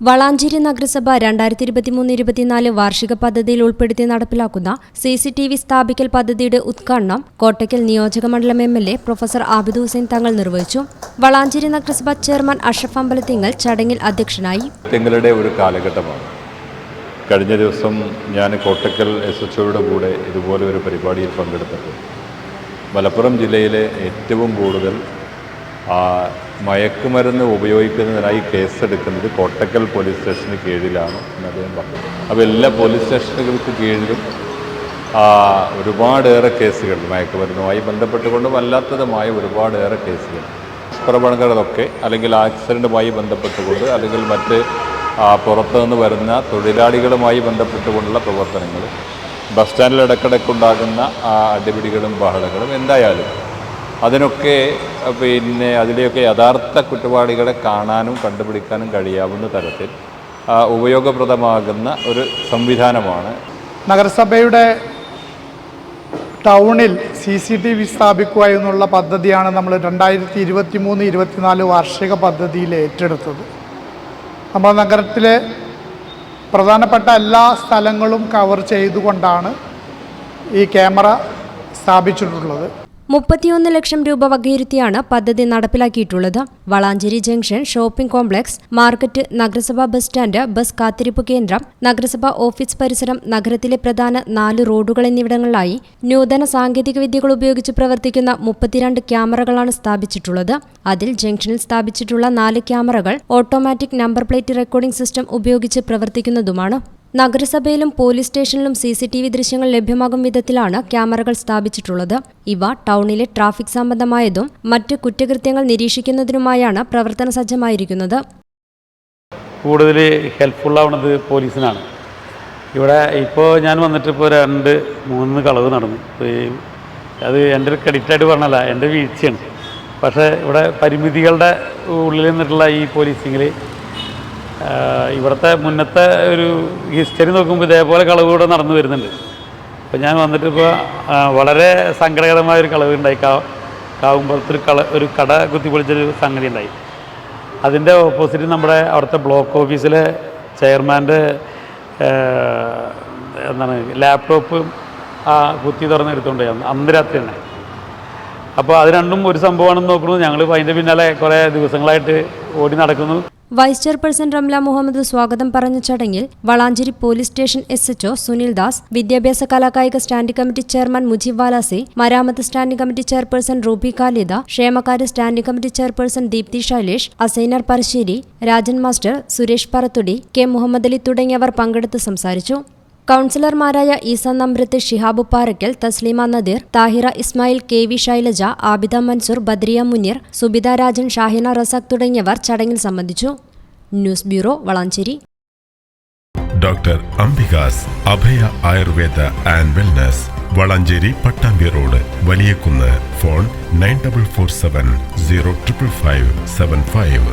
വളാഞ്ചേരി നഗരസഭ രണ്ടായിരത്തി ഇരുപത്തിമൂന്ന് ഇരുപത്തിനാല് വാർഷിക പദ്ധതിയിൽ ഉൾപ്പെടുത്തി നടപ്പിലാക്കുന്ന സി സി ടി വി സ്ഥാപിക്കൽ പദ്ധതിയുടെ ഉദ്ഘാടനം കോട്ടയ്ക്കൽ നിയോജകമണ്ഡലം M L A professor Abid Hussain Thangal നിർവഹിച്ചു. വളാഞ്ചേരി നഗരസഭ ചെയർമാൻ അഷഫ് അമ്പലത്തിങ്ങൽ ചടങ്ങിൽ അധ്യക്ഷനായി. തിങ്ങളുടെ ഒരു കാലഘട്ടമാണ്. കഴിഞ്ഞ ദിവസം ഞാൻ കോട്ടക്കൽ എസ് എച്ച് ഒയുടെ കൂടെ ഇതുപോലെ ഒരു പരിപാടിയിൽ പങ്കെടുത്തപ്പോൾ മലപ്പുറം ജില്ലയിലെ ഏറ്റവും കൂടുതൽ മയക്കുമരുന്ന് ഉപയോഗിക്കുന്നതിനായി കേസെടുക്കുന്നത് കോട്ടക്കൽ പോലീസ് സ്റ്റേഷന് കീഴിലാണ് എന്ന് അദ്ദേഹം പറഞ്ഞു. അപ്പോൾ എല്ലാ പോലീസ് സ്റ്റേഷനുകൾക്ക് കീഴിലും ഒരുപാടേറെ കേസുകൾ മയക്കുമരുന്നുമായി ബന്ധപ്പെട്ടുകൊണ്ടും അല്ലാത്തതുമായ ഒരുപാടേറെ കേസുകൾ പ്രവണതകളൊക്കെ അല്ലെങ്കിൽ ആക്സിഡന്റുമായി ബന്ധപ്പെട്ടുകൊണ്ട് അല്ലെങ്കിൽ മറ്റ് പുറത്തുനിന്ന് വരുന്ന തൊഴിലാളികളുമായി ബന്ധപ്പെട്ടുകൊണ്ടുള്ള പ്രവർത്തനങ്ങൾ ബസ് സ്റ്റാൻഡിൽ ഇടക്കിടക്കുണ്ടാകുന്ന അടിപിടികളും ബഹളങ്ങളും എന്തായാലും അതിനൊക്കെ പിന്നെ അതിലെയൊക്കെ യഥാർത്ഥ കുറ്റവാളികളെ കാണാനും കണ്ടുപിടിക്കാനും കഴിയാവുന്ന തരത്തിൽ ഉപയോഗപ്രദമാകുന്ന ഒരു സംവിധാനമാണ്. നഗരസഭയുടെ ടൗണിൽ സി സി ടി വി സ്ഥാപിക്കുക എന്നുള്ള പദ്ധതിയാണ് നമ്മൾ രണ്ടായിരത്തി ഇരുപത്തി മൂന്ന് ഇരുപത്തിനാല് വാർഷിക പദ്ധതിയിൽ ഏറ്റെടുത്തത്. നമ്മുടെ നഗരത്തിലെ പ്രധാനപ്പെട്ട എല്ലാ സ്ഥലങ്ങളും കവർ ചെയ്തുകൊണ്ടാണ് ഈ ക്യാമറ സ്ഥാപിച്ചിട്ടുള്ളത്. മുപ്പത്തിയൊന്ന് ലക്ഷം രൂപ വകയിരുത്തിയാണ് പദ്ധതി നടപ്പിലാക്കിയിട്ടുള്ളത്. Valanchery junction shopping complex market നഗരസഭാ ബസ് സ്റ്റാൻഡ് ബസ് കാത്തിരിപ്പ് കേന്ദ്രം നഗരസഭാ ഓഫീസ് പരിസരം നഗരത്തിലെ പ്രധാന നാല് റോഡുകൾ എന്നിവിടങ്ങളിലായി നൂതന സാങ്കേതിക വിദ്യകൾ ഉപയോഗിച്ച് പ്രവർത്തിക്കുന്ന മുപ്പത്തിരണ്ട് ക്യാമറകളാണ് സ്ഥാപിച്ചിട്ടുള്ളത്. അതിൽ ജംഗ്ഷനിൽ സ്ഥാപിച്ചിട്ടുള്ള നാല് ക്യാമറകൾ automatic number plate recording system ഉപയോഗിച്ച് പ്രവർത്തിക്കുന്നതുമാണ്. നഗരസഭയിലും പോലീസ് സ്റ്റേഷനിലും സി സി ടി വി ദൃശ്യങ്ങൾ ലഭ്യമാകും വിധത്തിലാണ് ക്യാമറകൾ സ്ഥാപിച്ചിട്ടുള്ളത്. ഇവ ടൗണിലെ ട്രാഫിക് സംബന്ധമായതും മറ്റ് കുറ്റകൃത്യങ്ങൾ നിരീക്ഷിക്കുന്നതിനുമായാണ് പ്രവർത്തന സജ്ജമായിരിക്കുന്നത്. കൂടുതൽ ഹെൽപ്ഫുള്ളാവുന്നത് പോലീസിനാണ്. ഇവിടെ ഇപ്പോൾ ഞാൻ വന്നിട്ട് ഇപ്പോൾ രണ്ട് മൂന്ന് കളവ് നടന്നു. അത് എന്റെ ഒരു ക്രെഡിറ്റായിട്ട് പറഞ്ഞല്ല എന്റെ വീഴ്ചയാണ്. പക്ഷേ ഇവിടെ പരിമിതികളുടെ ഉള്ളിൽ നിന്നിട്ടുള്ള ഈ പോലീസിങ്ങിൽ ഇവിടുത്തെ മുന്നത്തെ ഒരു ഹിസ്റ്ററി നോക്കുമ്പോൾ ഇതേപോലെ കളവ് ഇവിടെ നടന്നു വരുന്നുണ്ട്. അപ്പോൾ ഞാൻ വന്നിട്ട് ഇപ്പോൾ വളരെ സങ്കടകരമായ ഒരു കളവ് ഉണ്ടായി. കാ കാവുമ്പോഴത്തൊരു കള ഒരു കട കുത്തിപ്പൊളിച്ചൊരു സംഗതി ഉണ്ടായി. അതിന്റെ ഓപ്പോസിറ്റ് നമ്മുടെ അവിടുത്തെ ബ്ലോക്ക് ഓഫീസിലെ ചെയർമാന്റെ എന്താണ് ലാപ്ടോപ്പ് ആ കുത്തി തുറന്ന് എടുത്തുകൊണ്ട് അന്ന് രാത്രി തന്നെ. അപ്പോൾ അത് രണ്ടും ഒരു സംഭവമാണെന്ന് നോക്കുന്നു. ഞങ്ങൾ അതിന്റെ പിന്നാലെ കുറേ ദിവസങ്ങളായിട്ട് ഓടി നടക്കുന്നു. വൈസ് ചെയർപേഴ്സൺ റംല മുഹമ്മദ് സ്വാഗതം പറഞ്ഞ ചടങ്ങിൽ Valanchery police station S HO Sunil Das വിദ്യാഭ്യാസ കലാകായിക standing committee chairman Mujeeb Valasi മരാമത്ത് standing committee chairperson Ruby Khalida ക്ഷേമകാര്യ standing committee chairperson Deepthi Shailesh Assainar Parassery Rajan master Suresh Parathodi K Muhammad Ali തുടങ്ങിയവർ പങ്കെടുത്ത് സംസാരിച്ചു. കൗൺസിലർമാരായ Esa Nambrath Shihabu Parakkal Thasleema Nadeer Thahira Ismail K V Shailaja Abida Mansoor Badriya Muneer Subitha Rajan Shahina Razak തുടങ്ങിയവർ ചടങ്ങിൽ സംബന്ധിച്ചു. News bureau Valanchery. Doctor Ambika's Abhaya Ayurveda and wellness Valanchery Pattambi road Valiyakunnu phone nine double four seven zero triple five seven five.